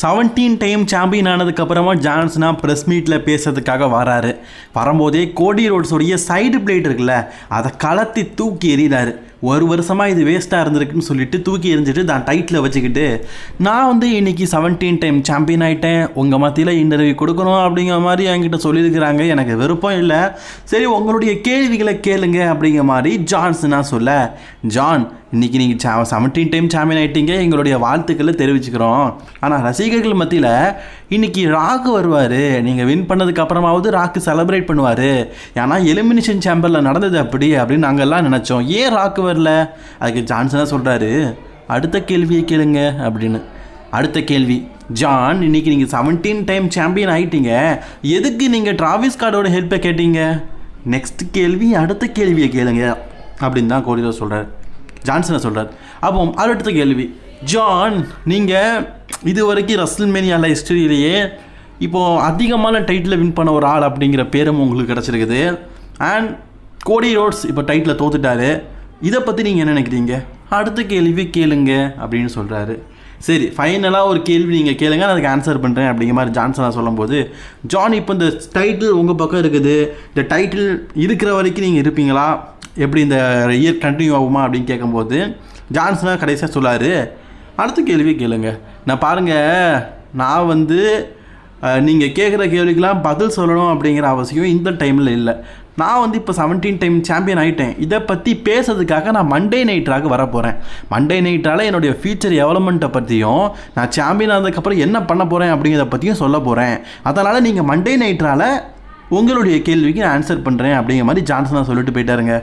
Seventeen time champion ஆனதுக்கப்புறமா ஜான்சனா press மீட்டில் பேசுறதுக்காக வராரு. வரும்போதே கோடி ரோட்ஸோடைய சைடு பிளேட் இருக்குல்ல அதை கலத்தி தூக்கி எறிகிறாரு ஒரு வருஷமாக இது வேஸ்ட்டாக இருந்திருக்குன்னு சொல்லிட்டு தூக்கி எறிஞ்சிட்டு தான் டைட்டில் வச்சுக்கிட்டு நான் வந்து இன்னைக்கு செவன்டீன் டைம் சாம்பியன் ஆகிட்டேன் உங்கள் மத்தியில் இன்டர்வியூ கொடுக்கணும் அப்படிங்கிற மாதிரி என்கிட்ட சொல்லியிருக்கிறாங்க. எனக்கு விருப்பம் இல்லை. சரி உங்களுடைய கேள்விகளை கேளுங்க அப்படிங்கிற மாதிரி ஜான்ஸ்னா சொல்ல ஜான் இன்னைக்கு நீங்கள் சா செவன்டீன் டைம் சாம்பியன் ஆகிட்டீங்க எங்களுடைய வாழ்த்துக்களை தெரிவிச்சுக்கிறோம். ஆனால் ரசிகர்கள் மத்தியில் இன்னைக்கு ராக்கு வருவார். நீங்கள் வின் பண்ணதுக்கு அப்புறமாவது ராக்கு செலிப்ரேட் பண்ணுவார். ஏன்னா எலிமினேஷன் சேம்பரில் நடந்தது அப்படி அப்படின்னு நாங்கள்லாம் நினச்சோம். ஏன் ராக்கு வரல? அதுக்கு ஜான்சனாக சொல்கிறாரு அடுத்த கேள்வியை கேளுங்க அப்படின்னு. அடுத்த கேள்வி. ஜான் இன்னைக்கு நீங்கள் செவன்டீன் டைம் சாம்பியன் ஆகிட்டீங்க எதுக்கு நீங்கள் டிராவிஸ் கார்டோட ஹெல்ப்பை கேட்டீங்க? நெக்ஸ்ட் கேள்வி அடுத்த கேள்வியை கேளுங்க. அப்படின்னு தான் கோடிதோ சொல்கிறார் ஜான்சனை சொல்கிறார் அப்போ அடுத்த கேள்வி. ஜான் நீங்கள் இது வரைக்கும் ரஸ்ல்மேனியால ஹிஸ்டரியிலேயே இப்போது அதிகமான டைட்டில் வின் பண்ண ஒரு ஆள் அப்படிங்கிற பேரும் உங்களுக்கு கிடச்சிருக்குது. அண்ட் கோடி ரோட்ஸ் இப்போ டைட்டில் தோத்துட்டாரு. இதை பற்றி நீங்கள் என்ன நினைக்கிறீங்க? அடுத்த கேள்வி கேளுங்க அப்படின்னு சொல்கிறாரு சரி ஃபைனலாக ஒரு கேள்வி நீங்கள் கேளுங்க நான் அதுக்கு ஆன்சர் பண்ணுறேன் அப்படிங்கிற மாதிரி ஜான்சனாக சொல்லும்போது ஜான் இப்போ இந்த டைட்டில் உங்கள் பக்கம் இருக்குது. இந்த டைட்டில் இருக்கிற வரைக்கும் நீங்கள் இருப்பீங்களா? எப்படி இந்த இயர் கண்டினியூ ஆகுமா அப்படின்னு கேட்கும்போது ஜான்சனாக கடைசியாக சொல்லாரு அடுத்த கேள்வி கேளுங்க. நான் பாருங்கள் நான் வந்து நீங்கள் கேட்குற கேள்விக்கெலாம் பதில் சொல்லணும் அப்படிங்கிற அவசியம் இந்த டைமில் இல்லை. நான் வந்து இப்போ செவன்டீன் டைம் சாம்பியன் ஆகிட்டேன் இதை பற்றி பேசுறதுக்காக நான் மண்டே நைட்டாக வர போகிறேன் மண்டே நைட்டால் என்னுடைய ஃபியூச்சர் டெவலப்மெண்ட்டை பற்றியும் நான் சாம்பியன் ஆனதுக்கப்புறம் என்ன பண்ண போகிறேன் அப்படிங்கிறத பற்றியும் சொல்ல போகிறேன் அதனால் நீங்கள் மண்டே நைட்ரால் உங்களுடைய கேள்விக்கு நான் ஆன்சர் பண்ணுறேன் அப்படிங்கிற மாதிரி ஜான்சனாக சொல்லிட்டு போயிட்டாருங்க.